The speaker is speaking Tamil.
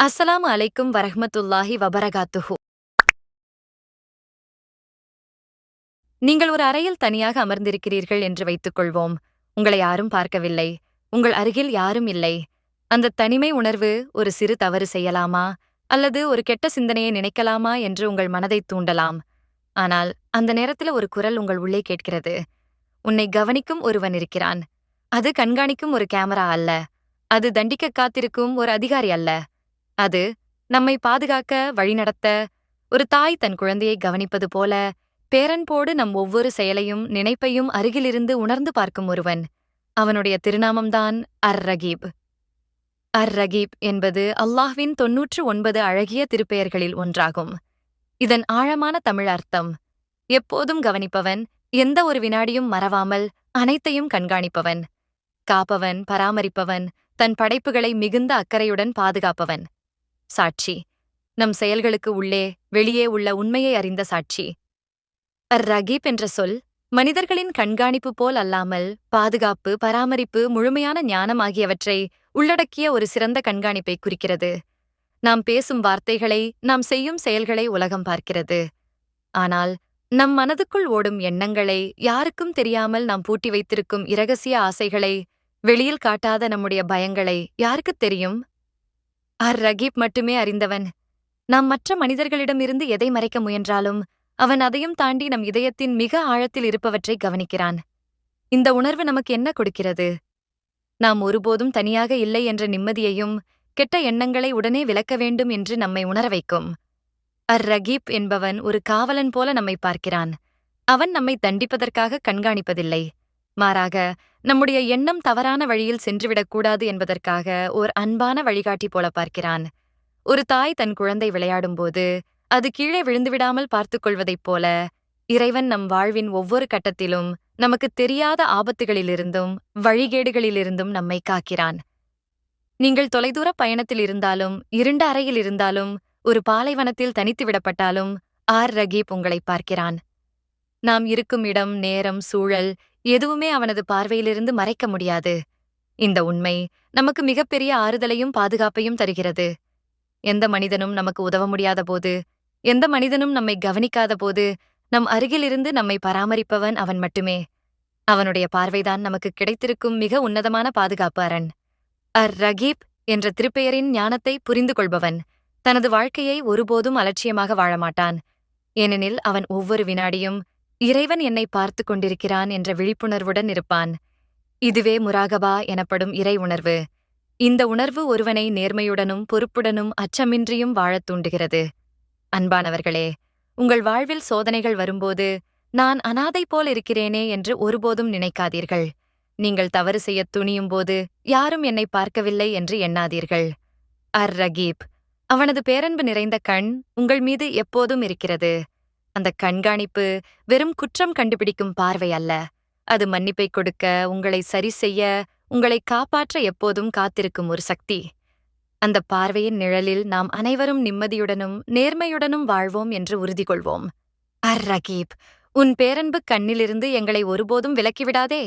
அஸ்ஸலாமு அலைக்கும் வரஹமத்துல்லாஹி வபரகாத்துஹு. நீங்கள் ஒரு அறையில் தனியாக அமர்ந்திருக்கிறீர்கள் என்று வைத்துக்கொள்வோம். உங்களை யாரும் பார்க்கவில்லை. உங்கள் அருகில் யாரும் இல்லை. அந்த தனிமை உணர்வு ஒரு சிறு தவறு செய்யலாமா? அல்லது ஒரு கெட்ட சிந்தனையை நினைக்கலாமா என்று உங்கள் மனதை தூண்டலாம். ஆனால் அந்த நேரத்தில் ஒரு குரல் உங்கள் உள்ளே கேட்கிறது. உன்னை கவனிக்கும் ஒருவன் இருக்கிறான். அது கண்காணிக்கும் ஒரு கேமரா அல்ல. அது தண்டிக்க காத்திருக்கும் ஒரு அதிகாரி அல்ல. அது நம்மை பாதுகாக்க வழிநடத்த ஒரு தாய் தன் குழந்தையை கவனிப்பது போல பேரன்போடு நம் ஒவ்வொரு செயலையும் நினைப்பையும் அருகிலிருந்து உணர்ந்து பார்க்கும் ஒருவன். அவனுடைய திருநாமம்தான் அர் ரகீப் அர் ரகீப் என்பது அல்லாஹ்வின் தொன்னூற்று ஒன்பது அழகிய திருப்பெயர்களில் ஒன்றாகும். இதன் ஆழமான தமிழ் அர்த்தம் எப்போதும் கவனிப்பவன் எந்த ஒரு வினாடியும் மறவாமல் அனைத்தையும் கண்காணிப்பவன். காப்பவன் பராமரிப்பவன் தன் படைப்புகளை மிகுந்த அக்கறையுடன் பாதுகாப்பவன். சாட்சி. நம் செயல்களுக்கு உள்ளே வெளியே உள்ள உண்மையை அறிந்த சாட்சி. அர் ரகீப் என்ற சொல் மனிதர்களின் கண்காணிப்பு போல் அல்லாமல் பாதுகாப்பு பராமரிப்பு முழுமையான ஞானம் ஆகியவற்றை உள்ளடக்கிய ஒரு சிறந்த கண்காணிப்பை குறிக்கிறது. நாம் பேசும் வார்த்தைகளை நாம் செய்யும் செயல்களை உலகம் பார்க்கிறது. ஆனால் நம் மனதுக்குள் ஓடும் எண்ணங்களை யாருக்கும் தெரியாமல் நாம் பூட்டி வைத்திருக்கும் இரகசிய ஆசைகளை வெளியில் காட்டாத நம்முடைய பயங்களை யாருக்குத் தெரியும்? அர் ரகீப் மட்டுமே அறிந்தவன். நாம் மற்ற மனிதர்களிடமிருந்து எதை மறைக்க முயன்றாலும் அவன் அதையும் தாண்டி நம் இதயத்தின் மிக ஆழத்தில் இருப்பவற்றை கவனிக்கிறான். இந்த உணர்வு நமக்கு என்ன கொடுக்கிறது? நாம் ஒருபோதும் தனியாக இல்லை என்ற நிம்மதியையும் கெட்ட எண்ணங்களை உடனே விலக்க வேண்டும் என்று நம்மை உணர வைக்கும். அர் ரகீப் என்பவன் ஒரு காவலன் போல நம்மை பார்க்கிறான். அவன் நம்மை தண்டிப்பதற்காக கண்காணிப்பதில்லை. மாறாக நம்முடைய எண்ணம் தவறான வழியில் சென்றுவிடக்கூடாது என்பதற்காக ஓர் அன்பான வழிகாட்டி போல பார்க்கிறான். ஒரு தாய் தன் குழந்தை விளையாடும்போது அது கீழே விழுந்துவிடாமல் பார்த்துக் கொள்வதைப் போல இறைவன் நம் வாழ்வின் ஒவ்வொரு கட்டத்திலும் நமக்கு தெரியாத ஆபத்துகளிலிருந்தும் வழிகேடுகளிலிருந்தும் நம்மை காக்கிறான். நீங்கள் தொலைதூர பயணத்தில் இருந்தாலும் இருண்ட அறையில் இருந்தாலும் ஒரு பாலைவனத்தில் தனித்து விடப்பட்டாலும் ஆர் ரகீப் உங்களை பார்க்கிறான். நாம் இருக்கும் இடம் நேரம் சூழல் எதுவுமே அவனது பார்வையிலிருந்து மறைக்க முடியாது. இந்த உண்மை நமக்கு மிகப்பெரிய ஆறுதலையும் பாதுகாப்பையும் தருகிறது. எந்த மனிதனும் நமக்கு உதவ முடியாத போது எந்த மனிதனும் நம்மை கவனிக்காத போது நம் அருகிலிருந்து நம்மை பராமரிப்பவன் அவன் மட்டுமே. அவனுடைய பார்வைதான் நமக்கு கிடைத்திருக்கும் மிக உன்னதமான பாதுகாப்பு அரண். அர் ரகீப் என்ற திருப்பெயரின் ஞானத்தை புரிந்து கொள்பவன் தனது வாழ்க்கையை ஒருபோதும் அலட்சியமாக வாழமாட்டான். ஏனெனில் அவன் ஒவ்வொரு வினாடியும் இறைவன் என்னை பார்த்து கொண்டிருக்கிறான் என்ற விழிப்புணர்வுடன் இருப்பான். இதுவே முராகபா எனப்படும் இறை உணர்வு. இந்த உணர்வு ஒருவனை நேர்மையுடனும் பொறுப்புடனும் அச்சமின்றியும் வாழத் தூண்டுகிறது. அன்பானவர்களே உங்கள் வாழ்வில் சோதனைகள் வரும்போது நான் அனாதை போல் இருக்கிறேனே என்று ஒருபோதும் நினைக்காதீர்கள். நீங்கள் தவறு செய்யத் துணியும் போது யாரும் என்னை பார்க்கவில்லை என்று எண்ணாதீர்கள். அர் ரகீப் அவனது பேரன்பு நிறைந்த கண் உங்கள் மீது எப்போதும் இருக்கிறது. அந்த கண்காணிப்பு வெறும் குற்றம் கண்டுபிடிக்கும் பார்வை அல்ல. அது மன்னிப்பை கொடுக்க உங்களை சரி செய்ய உங்களை காப்பாற்ற எப்போதும் காத்திருக்கும் ஒரு சக்தி. அந்த பார்வையின் நிழலில் நாம் அனைவரும் நிம்மதியுடனும் நேர்மையுடனும் வாழ்வோம் என்று உறுதி கொள்வோம். அர் ரகீப் உன் பேரன்பு கண்ணிலிருந்து எங்களை ஒருபோதும் விலக்கிவிடாதே